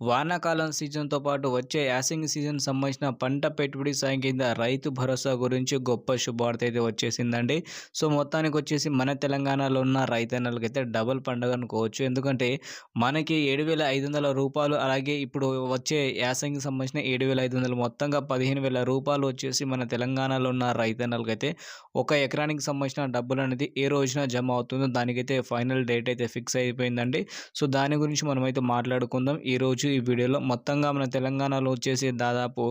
వానాకాలం సీజన్తో పాటు వచ్చే యాసింగ్ సీజన్ సంబంధించిన పంట పెట్టుబడి సాయం కింద రైతు భరోసా గురించి గొప్ప శుభవార్త అయితే వచ్చేసిందండి. సో మొత్తానికి వచ్చేసి మన తెలంగాణలో ఉన్న రైతన్నలకైతే డబుల్ పండుగ అనుకోవచ్చు. ఎందుకంటే మనకి ఏడు వేల ఐదు వందల రూపాయలు అలాగే ఇప్పుడు వచ్చే యాసంగికి సంబంధించిన ఏడు వేల ఐదు వందలు మొత్తంగా పదిహేను వేల రూపాయలు వచ్చేసి మన తెలంగాణలో ఉన్న రైతన్నలకైతే ఒక ఎకరానికి సంబంధించిన డబ్బులు అనేది ఏ రోజున జమ అవుతుందో దానికైతే ఫైనల్ డేట్ అయితే ఫిక్స్ అయిపోయిందండి. సో దాని గురించి మనమైతే మాట్లాడుకుందాం. ఈరోజు ఈ వీడియోలో మొత్తంగా మన తెలంగాణలో వచ్చేసి దాదాపు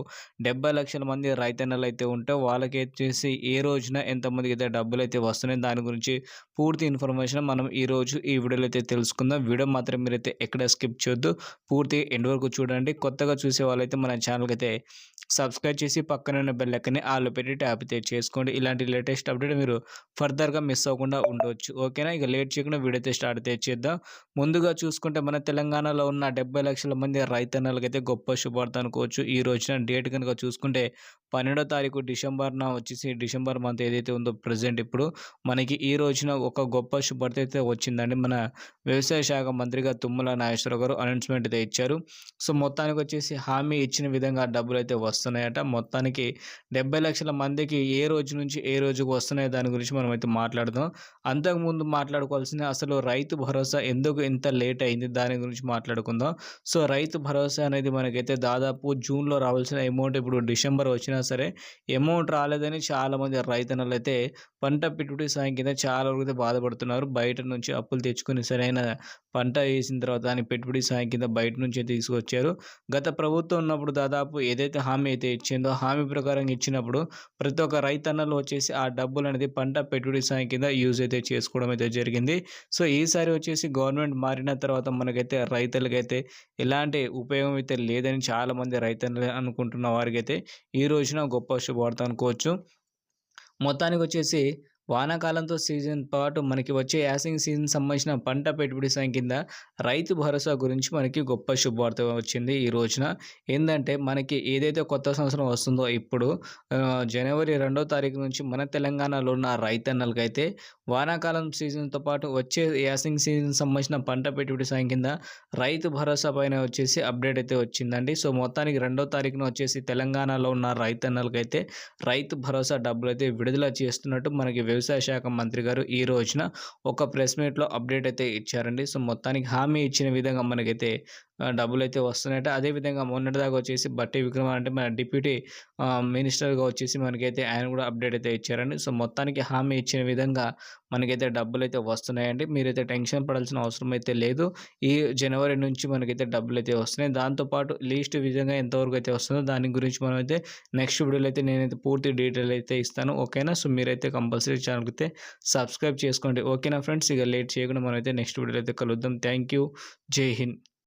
డెబ్బై లక్షల మంది రైతన్నలు అయితే ఉంటే వాళ్ళకి వచ్చేసి ఏ రోజున ఎంతమందికి అయితే డబ్బులు అయితే వస్తున్నాయి దాని గురించి పూర్తి ఇన్ఫర్మేషన్ మనం ఈరోజు ఈ వీడియోలో అయితే తెలుసుకుందాం. వీడియో మాత్రం మీరైతే ఎక్కడ స్కిప్ చేయొద్దు. పూర్తి ఎండ్ వరకు చూడండి. కొత్తగా చూసే వాళ్ళైతే మన ఛానల్కి అయితే సబ్స్క్రైబ్ చేసి పక్కన ఉన్న బెల్ లెక్కని పెట్టి ట్యాప్ చేసుకోండి. ఇలాంటి లేటెస్ట్ అప్డేట్ మీరు ఫర్దర్గా మిస్ అవ్వకుండా ఉండవచ్చు ఓకేనా? ఇక లేట్ చేయకుండా వీడియో స్టార్ట్ చేద్దాం. ముందుగా చూసుకుంటే మన తెలంగాణలో ఉన్న డెబ్బై లక్షల మంది రైతన్నలకైతే గొప్ప శుభార్త అనుకోవచ్చు. ఈ రోజున డేట్ కనుక చూసుకుంటే పన్నెండో తారీఖు డిసెంబర్న వచ్చేసి డిసెంబర్ మంత్ ఏదైతే ఉందో ప్రజెంట్ ఇప్పుడు మనకి ఈ రోజున ఒక గొప్ప శుభార్త అయితే వచ్చిందండి. మన వ్యవసాయ శాఖ మంత్రిగా తుమ్మల నాగేశ్వర గారు అనౌన్స్మెంట్ అయితే ఇచ్చారు. సో మొత్తానికి వచ్చేసి హామీ ఇచ్చిన విధంగా డబ్బులు అయితే వస్తున్నాయట. మొత్తానికి డెబ్బై లక్షల మందికి ఏ రోజు నుంచి ఏ రోజుకు వస్తున్నాయో దాని గురించి మనం అయితే మాట్లాడదాం. అంతకుముందు మాట్లాడుకోవాల్సిన అసలు రైతు భరోసా ఎందుకు ఇంత లేట్ అయింది దాని గురించి మాట్లాడుకుందాం. సో రైతు భరోసా అనేది మనకైతే దాదాపు జూన్లో రావాల్సిన అమౌంట్ ఇప్పుడు డిసెంబర్ వచ్చిన సరే అమౌంట్ రాలేదని చాలామంది రైతన్నలు అయితే పంట పెట్టుబడి సాయం కింద చాలా వరకు అయితే బాధపడుతున్నారు. బయట నుంచి అప్పులు తెచ్చుకొని సరైన పంట వేసిన తర్వాత దాని పెట్టుబడి సాయం కింద బయట నుంచి తీసుకొచ్చారు. గత ప్రభుత్వం ఉన్నప్పుడు దాదాపు ఏదైతే హామీ అయితే ఇచ్చిందో హామీ ప్రకారం ఇచ్చినప్పుడు ప్రతి ఒక్క రైతన్నలు వచ్చేసి ఆ డబ్బులు అనేది పంట పెట్టుబడి సాయం కింద యూజ్ అయితే చేసుకోవడం అయితే జరిగింది. సో ఈసారి వచ్చేసి గవర్నమెంట్ మారిన తర్వాత మనకైతే రైతులకైతే ఎలాంటి ఉపయోగం అయితే లేదని చాలామంది రైతులు అనుకుంటున్న వారికైతే ఈ చూసినా గొప్ప శుభవార్త అనుకోవచ్చు. మొత్తానికి వచ్చేసి వానాకాలంతో సీజన్ పాటు మనకి వచ్చే యాసింగ్ సీజన్ సంబంధించిన పంట పెట్టుబడి సాయం కింద రైతు భరోసా గురించి మనకి గొప్ప శుభవార్త వచ్చింది ఈ రోజున. ఏంటంటే మనకి ఏదైతే కొత్త సంవత్సరం వస్తుందో ఇప్పుడు జనవరి రెండో తారీఖు నుంచి మన తెలంగాణలో ఉన్న రైతన్నలకైతే వానాకాలం సీజన్తో పాటు వచ్చే యాసింగ్ సీజన్ సంబంధించిన పంట పెట్టుబడి సాయం కింద రైతు భరోసా పైన వచ్చేసి అప్డేట్ అయితే వచ్చిందండి. సో మొత్తానికి రెండో తారీఖున వచ్చేసి తెలంగాణలో ఉన్న రైతన్నలకైతే రైతు భరోసా డబ్బులు అయితే విడుదల చేస్తున్నట్టు మనకి వ్యవసాయ శాఖ మంత్రి గారు ఈ రోజున ఒక ప్రెస్ మీట్లో అప్డేట్ అయితే ఇచ్చారండి. సో మొత్తానికి హామీ ఇచ్చిన విధంగా మనకైతే డబ్బులు అయితే వస్తున్నాయట. అదేవిధంగా మొన్నటిదాకా వచ్చేసి బట్టి విక్రమ అంటే మన డిప్యూటీ మినిస్టర్గా వచ్చేసి మనకైతే ఆయన కూడా అప్డేట్ అయితే ఇచ్చారండి. సో మొత్తానికి హామీ ఇచ్చిన విధంగా మనకైతే డబ్బులు అయితే వస్తున్నాయండి. మీరైతే టెన్షన్ పడాల్సిన అవసరం అయితే లేదు. ఈ జనవరి నుంచి మనకైతే డబ్బులు అయితే వస్తున్నాయి దాంతోపాటు లీస్ట్ విధంగా ఎంతవరకు అయితే వస్తుందో దాని గురించి మనం అయితే నెక్స్ట్ వీడియోలో అయితే నేనైతే పూర్తి డీటెయిల్ అయితే ఇస్తాను. ఓకేనా? సో మీరైతే కంపల్సరీ ఛానల్కి అయితే సబ్స్క్రైబ్ చేసుకోండి. ఓకేనా ఫ్రెండ్స్? ఇక లేట్ చేయకుండా మనం అయితే నెక్స్ట్ వీడియోలో అయితే కలుద్దాం. Thank you. జై హింద్.